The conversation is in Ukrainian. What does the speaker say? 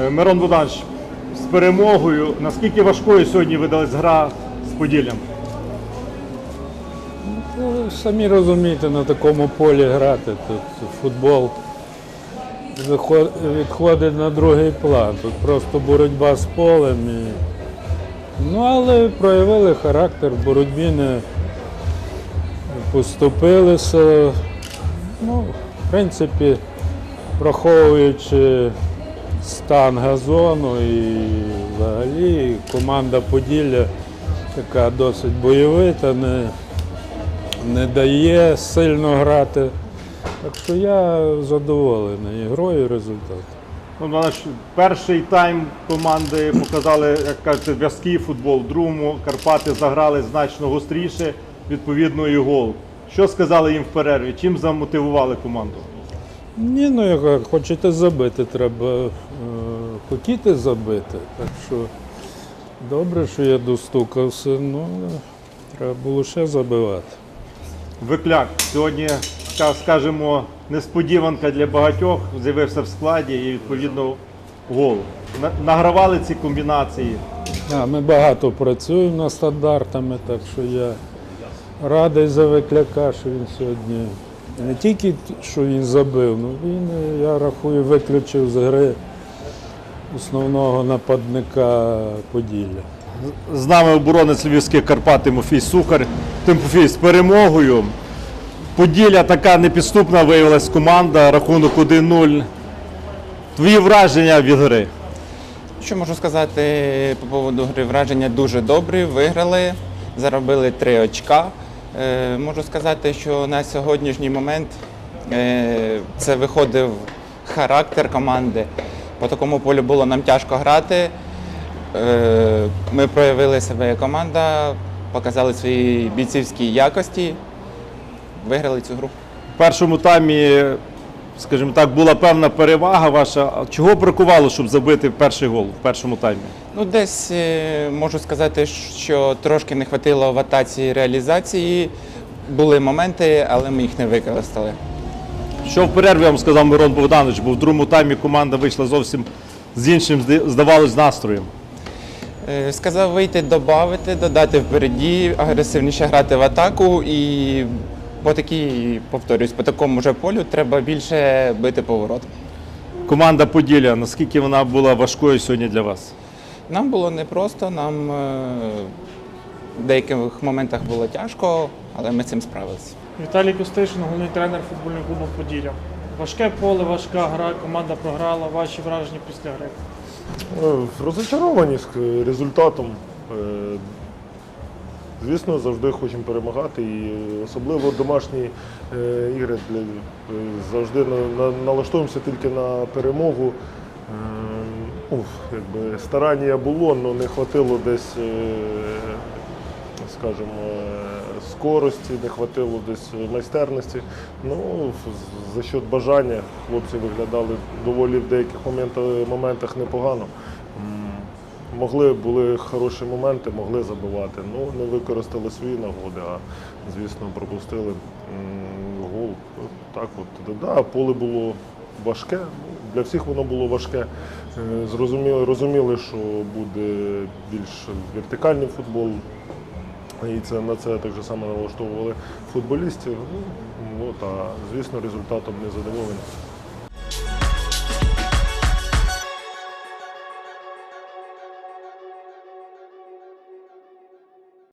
Е, Мирон Богданович, з перемогою. Наскільки важкою сьогодні видалась гра з Поділлям? Ну, самі розумієте, на такому полі грати. Тут футбол відходить на другий план. Тут просто боротьба з полем. І... Ну, але проявили характер в боротьбі, не поступилися. Ну, в принципі, враховуючи стан газону і взагалі команда Поділля така досить бойовита, не, не дає сильно грати. Так що я задоволений грою і результатом. Ну, перший тайм команди показали, як кажете, в'язкий футбол. В другому Карпати заграли значно гостріше, відповідно, і гол. Що сказали їм в перерві? Чим замотивували команду? Ні, ну як хочете забити, треба е, хотіти забити. Так що добре, що я достукався, ну треба було ще забивати. Викляк. Сьогодні, скажімо, несподіванка для багатьох з'явився в складі і відповідно гол. Награвали ці комбінації. А, ми багато працюємо над стандартами, так що я радий за викляка, що він сьогодні не тільки що він забив, ну він, е, я рахую, виключив з гри основного нападника Поділля. З нами оборонець Львівських Карпат Тимофій Сухар. Тимофій з перемогою. Поділля така непідступна виявилась команда, рахунок 1-0. Твої враження від гри? Що можу сказати по поводу гри? Враження дуже добрі. Виграли, заробили три очка. Е, можу сказати, що на сьогоднішній момент е, це виходив характер команди. По такому полю було нам тяжко грати. Е, ми проявили себе як команда, показали свої бійцівські якості, виграли цю гру. В першому таймі, скажімо так, була певна перевага ваша. Чого бракувало, щоб забити перший гол в першому таймі? Ну, десь е, можу сказати, що трошки не вистачило в атаці реалізації. Були моменти, але ми їх не використали. Що в перерві вам сказав Мирон Богданович, бо в другому таймі команда вийшла зовсім з іншим, зда- здавалось, настроєм. Е, Сказав вийти, додати, додати впереді, агресивніше грати в атаку і по такій, повторюсь, по такому же полю треба більше бити поворот. Команда Поділля, наскільки вона була важкою сьогодні для вас? Нам було непросто, нам е, в деяких моментах було тяжко, але ми цим справилися. Віталій Костишин, головний тренер футбольного клубу Поділля. Важке поле, важка гра, команда програла. Ваші враження після гри. Е, Розочаровані з результатом. Е, Звісно, завжди хочемо перемагати, і особливо домашні ігри завжди на- на- налаштовуємося тільки на перемогу. Ну, старання було, але не вистачило десь, е, скажімо, скорості, не вистачило десь майстерності. Ну, за счет бажання хлопці виглядали доволі в деяких моментах, непогано. Могли, були хороші моменти, могли забивати. Ну, не використали свої нагоди, а звісно, пропустили гол. Так от, да, поле було важке. Для всіх воно було важке. Е, Зрозуміли, розуміли, що буде більш вертикальний футбол. І це на це так же само налаштовували футболістів. Ну, от, а звісно, результатом не задоволені.